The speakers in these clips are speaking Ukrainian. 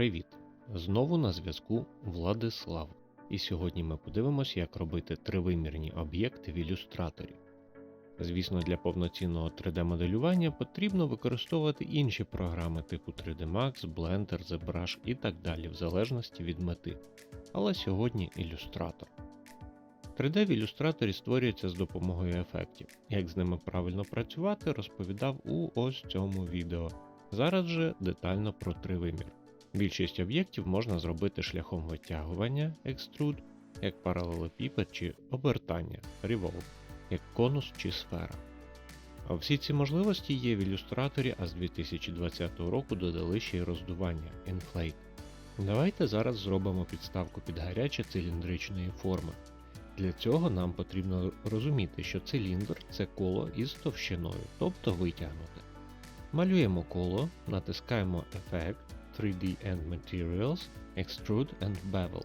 Привіт! Знову на зв'язку Владислав. І сьогодні ми подивимось, як робити тривимірні об'єкти в ілюстраторі. Звісно, для повноцінного 3D-моделювання потрібно використовувати інші програми типу 3D Max, Blender, ZBrush і так далі, в залежності від мети. Але сьогодні ілюстратор. 3D в ілюстраторі створюється з допомогою ефектів. Як з ними правильно працювати, розповідав у ось цьому відео. Зараз же детально про тривимір. Більшість об'єктів можна зробити шляхом витягування Extrude, як паралелепіпед чи обертання Revolve, як конус чи сфера. А всі ці можливості є в ілюстраторі, а з 2020 року додали ще й роздування Inflate. Давайте зараз зробимо підставку під гаряче циліндричної форми. Для цього нам потрібно розуміти, що циліндр це коло із товщиною, тобто витягнуте. Малюємо коло, натискаємо Effect, 3D and Materials, Extrude and Bevel,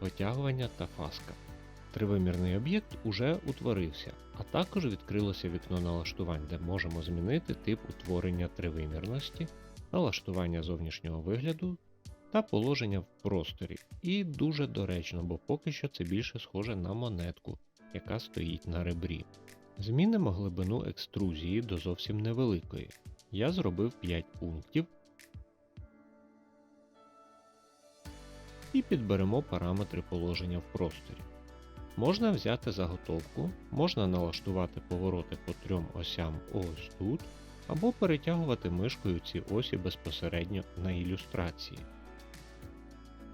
витягування та фаска. Тривимірний об'єкт уже утворився, а також відкрилося вікно налаштувань, де можемо змінити тип утворення тривимірності, налаштування зовнішнього вигляду та положення в просторі. І дуже доречно, бо поки що це більше схоже на монетку, яка стоїть на ребрі. Змінимо глибину екструзії до зовсім невеликої. Я зробив 5 пунктів і підберемо параметри положення в просторі. Можна взяти заготовку, можна налаштувати повороти по трьом осям ось тут, або перетягувати мишкою ці осі безпосередньо на ілюстрації.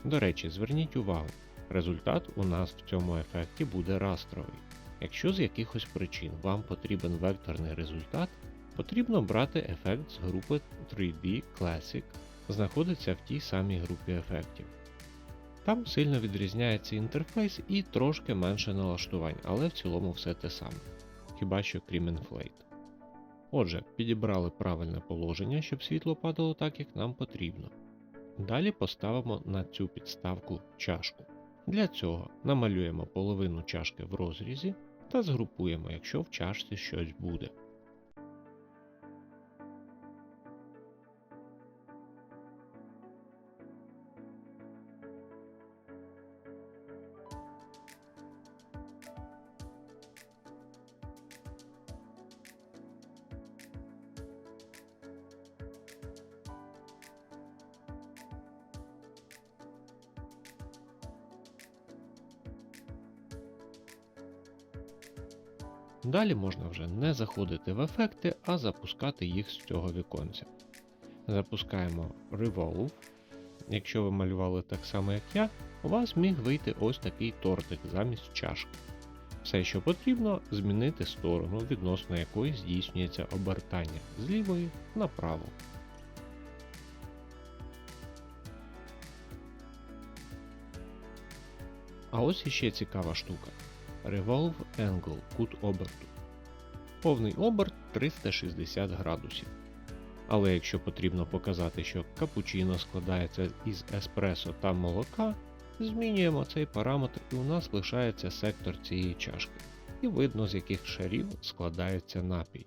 До речі, зверніть увагу, результат у нас в цьому ефекті буде растровий. Якщо з якихось причин вам потрібен векторний результат, потрібно брати ефект з групи 3D Classic, знаходиться в тій самій групі ефектів. Там сильно відрізняється інтерфейс і трошки менше налаштувань, але в цілому все те саме, хіба що крім Inflate. Отже, підібрали правильне положення, щоб світло падало так, як нам потрібно. Далі поставимо на цю підставку чашку. Для цього намалюємо половину чашки в розрізі та згрупуємо, якщо в чашці щось буде. Далі можна вже не заходити в ефекти, а запускати їх з цього віконця. Запускаємо Revolve. Якщо ви малювали так само, як я, у вас міг вийти ось такий тортик замість чашки. Все, що потрібно, змінити сторону, відносно якої здійснюється обертання з лівої на праву. А ось іще цікава штука. Revolve Angle кут оберту. Повний оберт 360 градусів. Але якщо потрібно показати, що капучино складається із еспресо та молока, змінюємо цей параметр і у нас лишається сектор цієї чашки, і видно з яких шарів складається напій.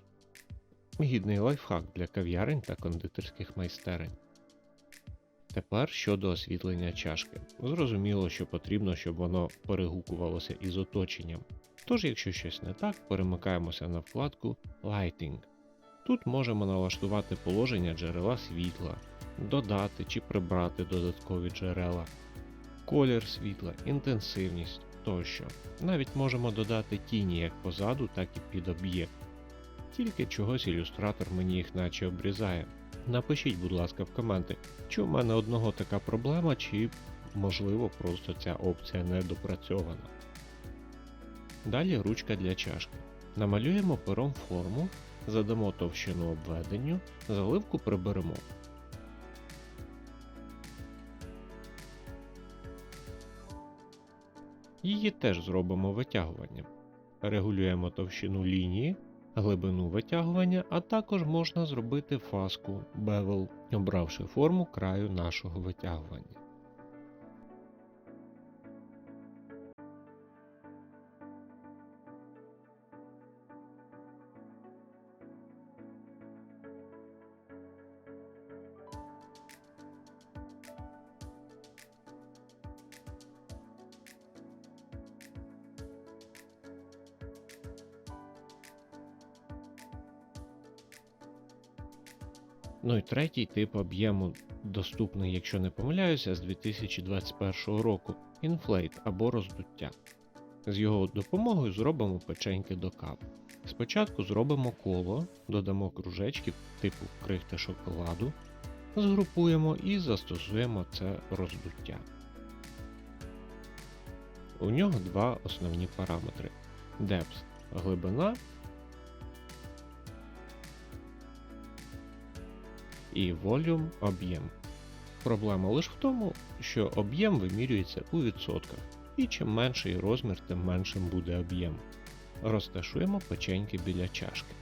Гідний лайфхак для кав'ярень та кондитерських майстерень. Тепер щодо освітлення чашки. Зрозуміло, що потрібно, щоб воно перегукувалося із оточенням. Тож, якщо щось не так, перемикаємося на вкладку Lighting. Тут можемо налаштувати положення джерела світла, додати чи прибрати додаткові джерела, колір світла, інтенсивність тощо. Навіть можемо додати тіні як позаду, так і під об'єкт. Тільки чогось ілюстратор мені їх наче обрізає. Напишіть, будь ласка, в коменти, чи у мене одного така проблема, чи можливо просто ця опція не допрацьована. Далі ручка для чашки. Намалюємо пером форму, задамо товщину обведенню, заливку приберемо. Її теж зробимо витягуванням. Регулюємо товщину лінії, глибину витягування, а також можна зробити фаску bevel, обравши форму краю нашого витягування. Ну і третій тип об'єму доступний, якщо не помиляюся, з 2021 року інфлейт або роздуття. З його допомогою зробимо печеньки до кави. Спочатку зробимо коло, додамо кружечки типу крихти шоколаду, згрупуємо і застосуємо це роздуття. У нього два основні параметри: Depth – глибина і Volume – об'єм. Проблема лише в тому, що об'єм вимірюється у відсотках, і чим менший розмір, тим меншим буде об'єм. Розташуємо печеньки біля чашки.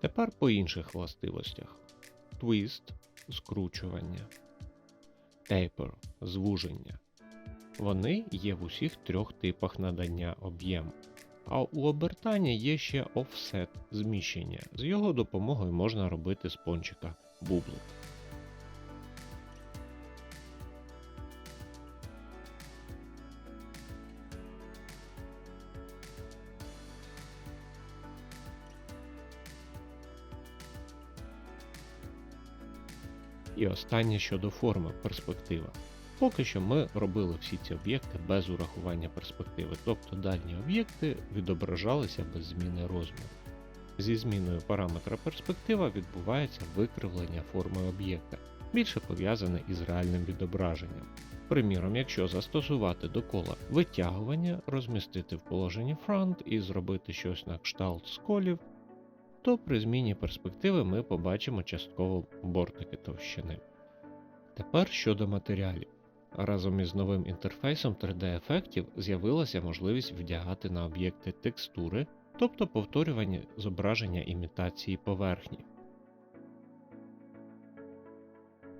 Тепер по інших властивостях: Twist – скручування, Taper – звуження. Вони є в усіх трьох типах надання об'єму. А у обертання є ще offset – зміщення. З його допомогою можна робити з пончика бублик. І останнє щодо форми перспектива. Поки що ми робили всі ці об'єкти без урахування перспективи, тобто дальні об'єкти відображалися без зміни розміру. Зі зміною параметра перспектива відбувається викривлення форми об'єкта, більше пов'язане із реальним відображенням. Приміром, якщо застосувати до кола витягування, розмістити в положенні фронт і зробити щось на кшталт сколів, то при зміні перспективи ми побачимо частково бортики товщини. Тепер щодо матеріалів. Разом із новим інтерфейсом 3D-ефектів з'явилася можливість вдягати на об'єкти текстури, тобто повторювання зображення імітації поверхні.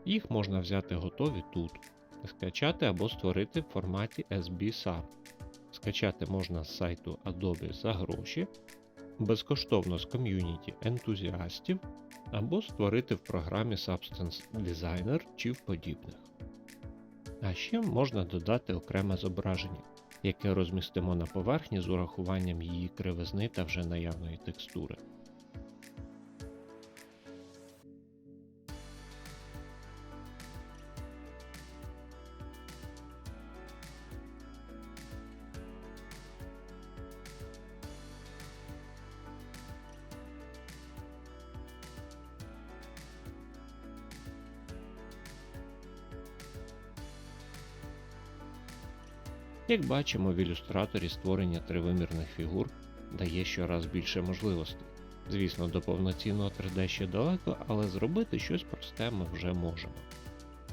Їх можна взяти готові тут, скачати або створити в форматі SBSAR. Скачати можна з сайту Adobe за гроші, безкоштовно з ком'юніті ентузіастів або створити в програмі Substance Designer чи в подібних. А ще можна додати окреме зображення, яке розмістимо на поверхні з урахуванням її кривизни та вже наявної текстури. Як бачимо, в ілюстраторі створення тривимірних фігур дає щораз більше можливостей. Звісно, до повноцінного 3D ще далеко, але зробити щось просте ми вже можемо.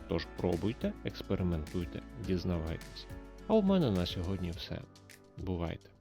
Тож пробуйте, експериментуйте, дізнавайтесь. А у мене на сьогодні все. Бувайте!